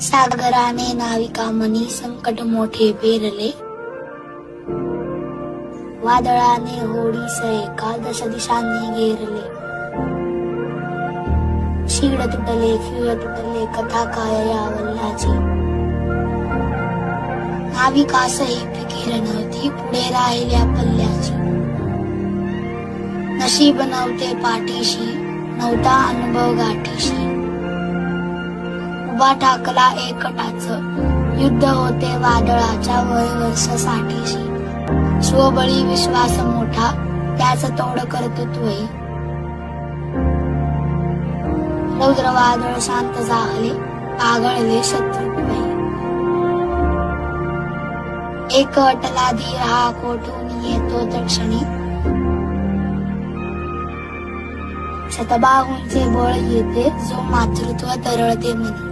सागराने नाविका मनी संकट मोठे पेरले. वादळाने होडीस एका दश दिशांनी घेरले. शिड तुटले खिळ तुटले कथा काय या वल्लाची. नाविकासही फिकीर नव्हती पुढे राहिल्या पल्ल्याची. नशीब नव्हते पाठीशी नव्हता अनुभव गाठीशी. उभा टाकला एकटाच. युद्ध होते वादळाच्या वयवर्षासाठीशी स्वबळी विश्वास मोठा त्याच तोड कर्तृत्वही रौद्र वादळ शांत झाले पागळले शत्रुत्वही एक अटला धीर हा कोठून येतो दक्षिणी शतबाहूंचे बळ येते जो मातृत्व तरळते म्हणे